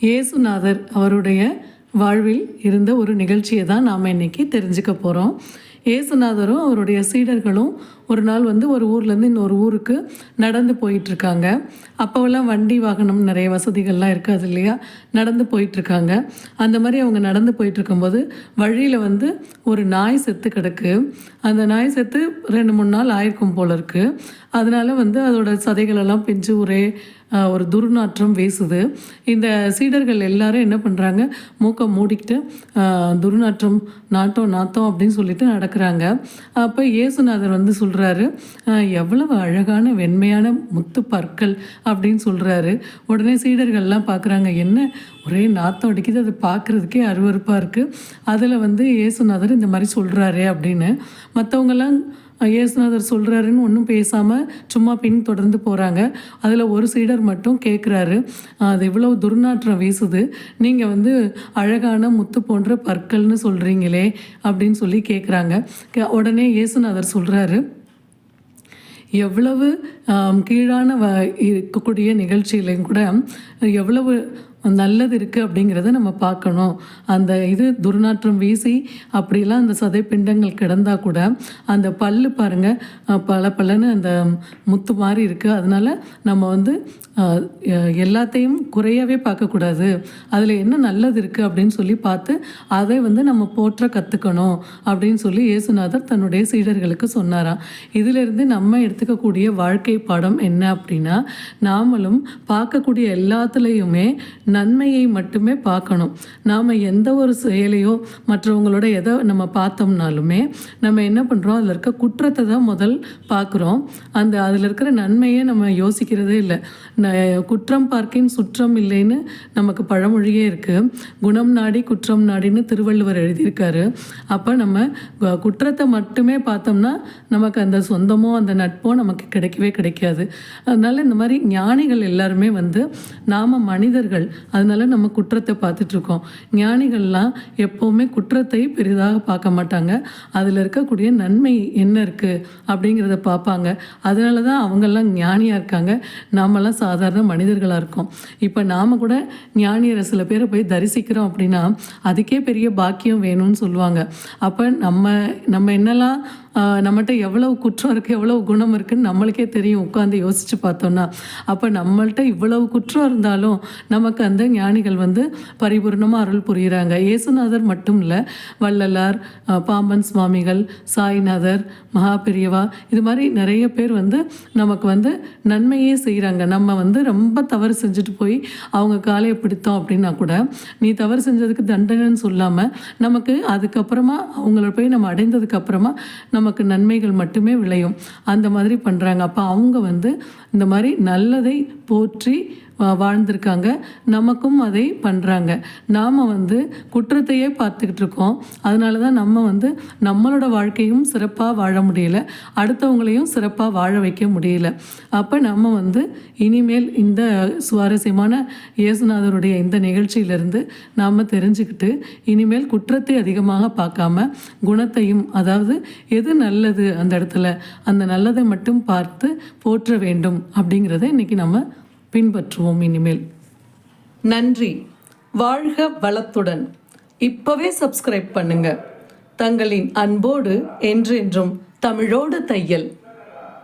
இயேசுநாதர் அவருடைய வாழ்வில் இருந்த ஒரு நிகழ்ச்சியை தான் நாம் இன்னைக்கு தெரிஞ்சுக்க போகிறோம் இயேசுநாதரும் அவருடைய சீடர்களும் ஒரு நாள் வந்து ஒரு ஊர்லேருந்து இன்னொரு ஊருக்கு நடந்து போயிட்டுருக்காங்க. அப்போவெல்லாம் வண்டி வாகனம் நிறைய வசதிகள்லாம் இருக்காது இல்லையா? நடந்து போயிட்டுருக்காங்க. அந்த மாதிரி அவங்க நடந்து போயிட்டுருக்கும்போது வழியில் வந்து ஒரு நாய் செத்து கிடக்கு. அந்த நாய் செத்து ரெண்டு மூணு நாள் ஆயிருக்கும் போல இருக்குது அதனால் வந்து அதோட சதைகளெல்லாம் பிஞ்சு ஒரே ஒரு துர்நாற்றம் வீசுது. இந்த சீடர்கள் எல்லாரும் என்ன பண்ணுறாங்க மூக்கை மூடிக்கிட்டு துர்நாற்றம் நாட்டம் நாத்தம் அப்படின்னு சொல்லிட்டு நடக்கிறாங்க. அப்போ இயேசுநாதர் வந்து சொல்கிறாரு எவ்வளவு அழகான வெண்மையான முத்து பற்கள் அப்படின்னு சொல்கிறாரு உடனே சீடர்கள்லாம் பார்க்குறாங்க என்ன? ஒரே நாத்தம் அடிக்குது அது பார்க்குறதுக்கே அருவருப்பாக இருக்குது அதில் வந்து இயேசுநாதர் இந்த மாதிரி சொல்கிறாரு அப்படின்னு. மற்றவங்கெல்லாம் இயேசுநாதர் சொல்கிறாருன்னு ஒன்றும் பேசாமல் சும்மா பின் தொடர்ந்து போகிறாங்க அதில் ஒரு சீடர் மட்டும் கேட்குறாரு அது இவ்வளோ துர்நாற்றம் வீசுது. நீங்கள் வந்து அழகான முத்து போன்ற பற்கள்னு சொல்கிறீங்களே அப்படின்னு சொல்லி கேட்குறாங்க உடனே இயேசுநாதர் சொல்கிறாரு எவ்வளவு கீழான வ இருக்கக்கூடிய நிகழ்ச்சியிலையும் கூட எவ்வளவு நல்லது இருக்குது அப்படிங்கிறத நம்ம பார்க்கணும். அந்த இது துர்நாற்றம் வீசி அப்படிலாம் அந்த சதைப்பிண்டங்கள் கிடந்தால் கூட அந்த பல்லு பாருங்கள் பல பலன்னு அந்த முத்து மாதிரி இருக்குது அதனால நம்ம வந்து எல்லாத்தையும் குறையவே பார்க்கக்கூடாது. அதில் என்ன நல்லது இருக்குது அப்படின்னு சொல்லி பார்த்து அதை வந்து நம்ம போற்ற கற்றுக்கணும் அப்படின்னு சொல்லி இயேசுநாதர் தன்னுடைய சீடர்களுக்கு சொன்னாராம் இதிலிருந்து நம்ம எடுத்துக்கக்கூடிய வாழ்க்கை பாடம் என்ன அப்படின்னா நாமளும் பார்க்கக்கூடிய எல்லாத்துலேயுமே நன்மையை மட்டுமே பார்க்கணும். நாம் எந்த ஒரு செயலையோ மற்றவங்களோட எதை நம்ம பார்த்தோம்னாலுமே நம்ம என்ன பண்ணுறோம் அதில் இருக்க குற்றத்தை தான் முதல் பார்க்குறோம். அந்த அதில் இருக்கிற நன்மையை நம்ம யோசிக்கிறதே இல்லை. ந- குற்றம் பார்க்கின் சுற்றம் இல்லைன்னு நமக்கு பழமொழியே இருக்குது குணம் நாடி குற்றம் நாடின்னு திருவள்ளுவர் எழுதியிருக்காரு. அப்போ நம்ம குற்றத்தை மட்டுமே பார்த்தோம்னா நமக்கு அந்த சொந்தமோ அந்த நட்போ நமக்கு கிடைக்கவே கிடைக்காது. அதனால இந்த மாதிரி ஞானிகள் எல்லாருமே வந்து நாம் மனிதர்கள் அதனால நம்ம குற்றத்தை பார்த்துட்ருக்கோம். ஞானிகள்லாம் எப்போவுமே குற்றத்தை பெரிதாக பார்க்க மாட்டாங்க. அதில் இருக்கக்கூடிய நன்மை என்ன இருக்குது அப்படிங்கிறத பார்ப்பாங்க. அதனால தான் அவங்கெல்லாம் ஞானியாக இருக்காங்க. நாமெல்லாம் சாதாரண மனிதர்களாக இருக்கோம். இப்போ நாம் கூட ஞானியரை சில பேரை போய் தரிசிக்கிறோம் அப்படின்னா அதுக்கே பெரிய பாக்கியம் வேணும்னு சொல்லுவாங்க. அப்போ நம்ம நம்ம என்னெல்லாம் நம்மகிட்ட எவ்வளவு குற்றம் இருக்குது எவ்வளவு குணம் இருக்குன்னு நம்மளுக்கே தெரியும். உட்காந்து யோசித்து பார்த்தோன்னா அப்போ நம்மள்கிட்ட இவ்வளவு குற்றம் இருந்தாலும் நமக்கு அந்த ஞானிகள் வந்து பரிபூர்ணமாக அருள் புரிகிறாங்க இயேசுநாதர் மட்டும் இல்லை வள்ளலார் பாம்பன் சுவாமிகள் சாய்நாதர் மகாபிரியவா இது மாதிரி நிறைய பேர் வந்து நமக்கு வந்து நன்மையே செய்கிறாங்க நம்ம வந்து ரொம்ப தவறு செஞ்சுட்டு போய் அவங்க காலையை பிடித்தோம் அப்படின்னா கூட நீ தவறு செஞ்சதுக்கு தண்டனைன்னு சொல்லாமல் நமக்கு அதுக்கப்புறமா அவங்கள போய் நம்ம அடைந்ததுக்கப்புறமா நமக்கு நன்மைகள் மட்டுமே விளையும். அந்த மாதிரி பண்ணுறாங்க அப்போ அவங்க வந்து இந்த மாதிரி நல்லதை போற்றி வாழ்ந்திருக்காங்க. நமக்கும் அதை பண்ணுறாங்க நாம் வந்து குற்றத்தையே பார்த்துக்கிட்டு இருக்கோம். அதனால தான் நம்ம வந்து நம்மளோட வாழ்க்கையும் சிறப்பாக வாழ முடியல. அடுத்தவங்களையும் சிறப்பாக வாழ வைக்க முடியல. அப்போ நம்ம வந்து இனிமேல் இந்த சுவாரஸ்யமான இயேசுநாதருடைய இந்த நிகழ்ச்சியிலிருந்து நாம் தெரிஞ்சுக்கிட்டு இனிமேல் குற்றத்தை அதிகமாக பார்க்காம குணத்தையும் அதாவது எது நல்லது அந்த இடத்துல அந்த நல்லதை மட்டும் பார்த்து போற்ற வேண்டும் அப்படிங்கிறத இன்றைக்கி நம்ம பின்பற்றுவோம் இனிமேல். நன்றி. வாழ்க வளத்துடன். இப்பவே சப்ஸ்கிரைப் பண்ணுங்க. தங்களின் அன்போடு என்றென்றும் தமிழோடு தையல்.